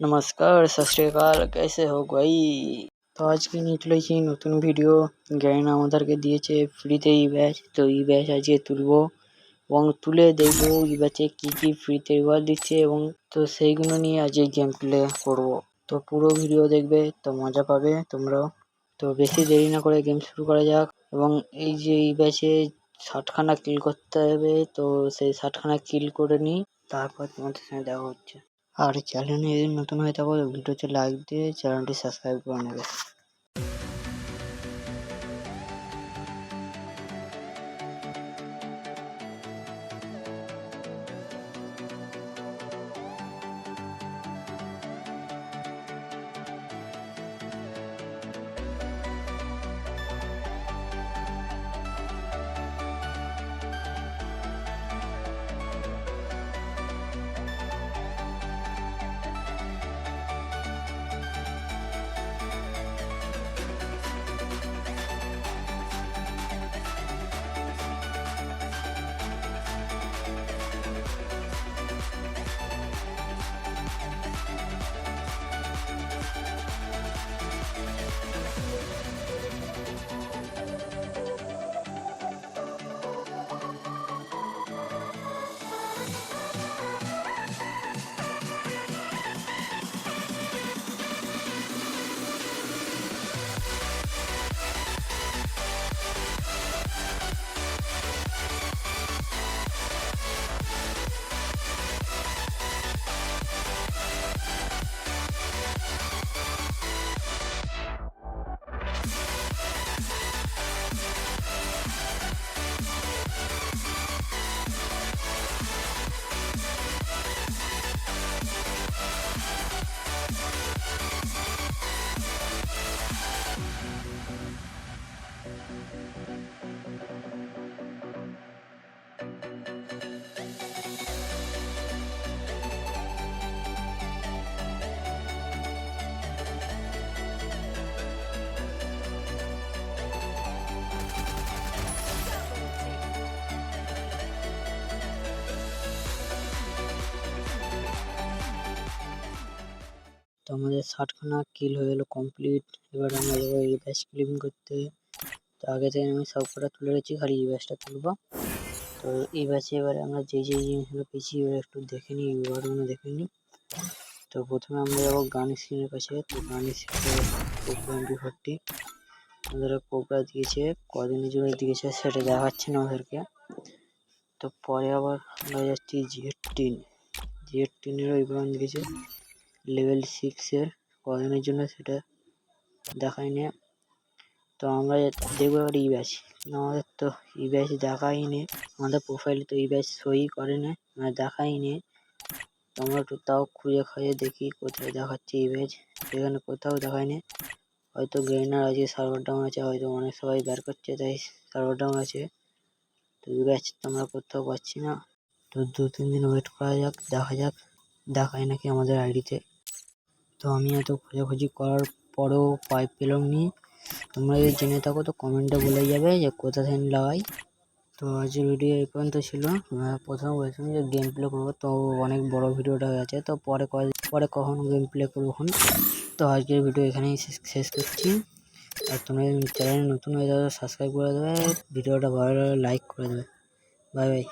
নমস্কার সত শ্রী অকাল কেসে হো ভাই তো আজকে নিয়ে চলেছি নতুন ভিডিও গ্যারেনা আমাদেরকে দিয়েছে ফ্রিতে ই ব্যাচ তো ই ব্যাচ আজকে তুলবো এবং তুলে দেখব ই ব্যাচে কি কি ফ্রিতে রিওয়ার্ড দিচ্ছে এবং তো সেইগুলো নিয়ে আজকে গেম প্লে করব তো পুরো ভিডিও দেখবে তো মজা পাবে তোমরাও তো বেশি দেরি না করে গেম শুরু করা যাক এবং এই যে এই ব্যাচে ষাটখানা কিল করতে হবে তো সেই ষাটখানা কিল করে নিই তারপর তোমাদের সঙ্গে দেখা হচ্ছে আর চ্যানেলে নতুন হয়ে থাকো ভিডিওতে লাইক দিয়ে চ্যানেলটি সাবস্ক্রাইব করে নেবে। তো আমাদের ষাটখানা কিল হয়ে গেলো কমপ্লিট এবার আমরা যাব এই ব্যাচ ক্লিন করতে। তো আগে থেকে আমি সব কটা তুলে রেখেছি, খালি এই ব্যাচটা তুলবো। তো এই ব্যাচে এবারে আমরা যে যে জিনিসগুলো পেয়েছি, এবার একটু দেখে নিই রিওয়ার্ডগুলো দেখে নিই। তো প্রথমে আমরা যাব গান স্ক্রিনের কাছে। তো গান স্ক্রিনে ফোরটি আমাদের কোবরা দিয়েছে, কদিনের জন্য দিয়েছে সেটা দেখাচ্ছে না আমাদেরকে তো পরে আবার আমরা যাচ্ছি জিএড টিন জিএড টিনেরও ইভেন দিয়েছে। লেভেল সিক্সের কদিনের জন্য সেটা দেখায়নি তো আমরা দেখব এবার ই ব্যাচ আমাদের তো ই ব্যাচ দেখায়নি আমাদের প্রোফাইলে তো ই ব্যাচ সই করে না মানে দেখায়নি তো আমরা একটু তাও খুঁজে খুঁজে দেখি কোথায় দেখাচ্ছে ই ব্যাচ সেখানে কোথাও দেখায়নি হয়তো গ্রেনার আছে সার্ভার ডাউন আছে, হয়তো অনেক সবাই বের করছে, তাই সার্ভার ডাউন আছে। তো ই ব্যাচ তো আমরা কোথাও পাচ্ছি না। তো দু তিন দিন ওয়েট করা যাক, দেখা যাক। দেখায় নাকি আমাদের আইডিতে তো আমি এত খোঁজাখুঁজি করার পরেও পাইপ পেলাম নি। তোমরা যদি জেনে থাকো তো কমেন্টে বলে যাবে যে কোথা থেকে লাগাই। তো আজকের ভিডিও এই পর্যন্ত ছিল। প্রথমে বলেছিলাম যে গেম প্লে করব, তো অনেক বড় ভিডিওটা হয়ে গেছে। তো পরে পরে কখন গেম প্লে করব এখন? তো আজকের ভিডিও এখানেই শেষ করছি। আর তোমরা চ্যানেল নতুন হয়ে যাবে সাবস্ক্রাইব করে দেবে। ভিডিওটা ভালো লাইক করে দেবে। Bye bye